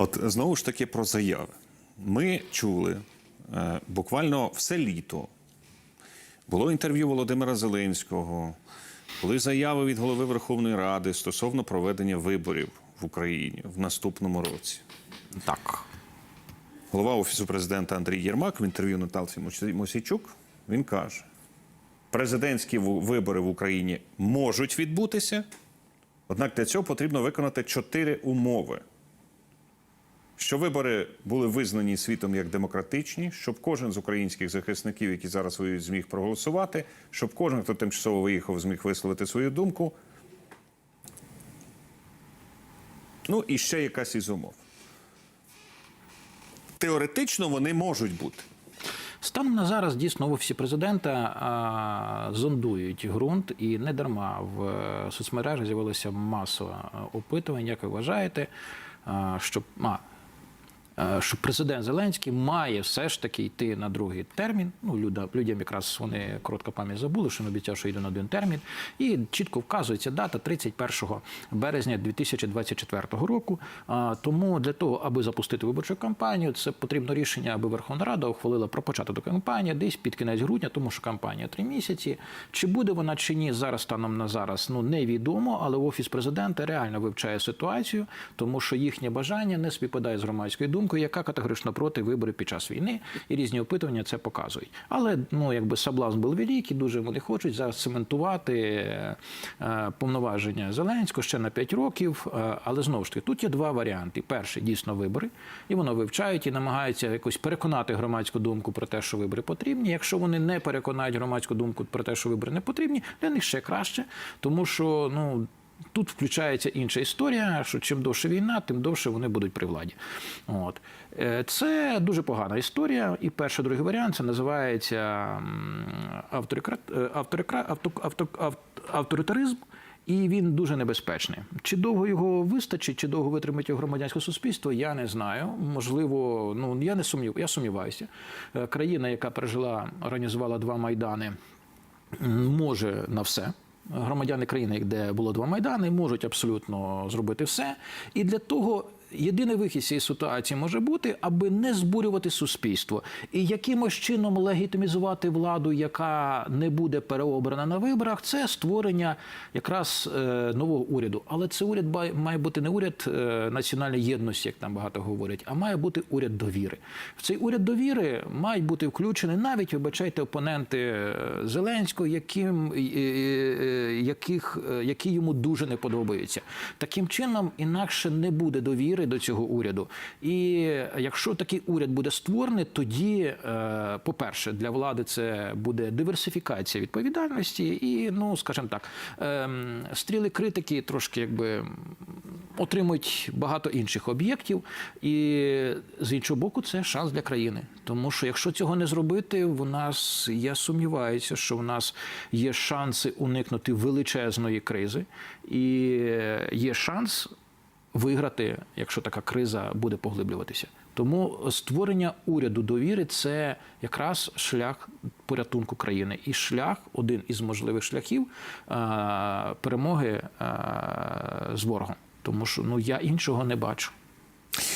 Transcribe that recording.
От знову ж таки про заяви. Ми чули е, буквально все літо. Було інтерв'ю Володимира Зеленського, були заяви від голови Верховної Ради стосовно проведення виборів в Україні в наступному році. Так. Голова Офісу президента Андрій Єрмак в інтерв'ю Наталці Мосі- Мосійчук він каже: президентські вибори в Україні можуть відбутися, однак для цього потрібно виконати чотири умови. Що вибори були визнані світом як демократичні, щоб кожен з українських захисників, які зараз воюють, зміг проголосувати, щоб кожен, хто тимчасово виїхав, зміг висловити свою думку. Ну і ще якась із умов. Теоретично вони можуть бути. Станом на зараз дійсно в офісі президента а, зондують ґрунт, і не дарма в е, соцмережах з'явилося масове опитування. Як ви вважаєте, а, що а, що президент Зеленський має все ж таки йти на другий термін. Ну, люда, людям якраз вони коротка пам'ять забули, що він обіцяв, що йде на один термін. І чітко вказується дата 31 березня 2024 року. А, Тому для того, аби запустити виборчу кампанію, це потрібно рішення, аби Верховна Рада ухвалила про початок кампанії десь під кінець грудня, тому що кампанія три місяці. Чи буде вона чи ні зараз станом на зараз, ну невідомо, але офіс президента реально вивчає ситуацію, тому що їхнє бажання не співпадає з громадською думкою, яка категорично проти виборів під час війни, і різні опитування це показують. Але ну якби соблазн був великий, дуже вони хочуть зацементувати е, е, повноваження Зеленського ще на 5 років. Е, Але знову ж таки, тут є два варіанти: перший дійсно вибори, і воно вивчають і намагаються якось переконати громадську думку про те, що вибори потрібні. Якщо вони не переконають громадську думку про те, що вибори не потрібні, для них ще краще, тому що ну. Тут включається інша історія, що чим довше війна, тим довше вони будуть при владі. От. Е, Це дуже погана історія. І перший, другий варіант це називається е, авто- авто- авторитаризм. І він дуже небезпечний. Чи довго його вистачить, чи довго витримить його громадянське суспільство, я не знаю. Можливо, ну я не сумнів, я сумніваюся. Е, Країна, яка пережила, організувала два майдани, може на все. Громадяни країни, де було два майдани, можуть абсолютно зробити все. І для того єдиний вихід з цієї ситуації може бути, аби не збурювати суспільство і якимось чином легітимізувати владу, яка не буде переобрана на виборах, це створення якраз е, нового уряду. Але це уряд має бути не уряд е, національної єдності, як там багато говорять, а має бути уряд довіри. В цей уряд довіри мають бути включені навіть, вибачайте, опоненти е, Зеленського, яким, яких, які йому дуже не подобаються. Таким чином, інакше не буде довіри до цього уряду. І якщо такий уряд буде створений, тоді, е, по-перше, для влади це буде диверсифікація відповідальності, і, ну, скажімо так, ем, стріли критики трошки якби отримують багато інших об'єктів, і з іншого боку, це шанс для країни. Тому що якщо цього не зробити, в нас я сумніваюся, що в нас є шанси уникнути величезної кризи, і є шанс виграти, якщо така криза буде поглиблюватися. Тому створення уряду довіри це якраз шлях порятунку країни і шлях, один із можливих шляхів перемоги з ворогом. Тому що ну я іншого не бачу.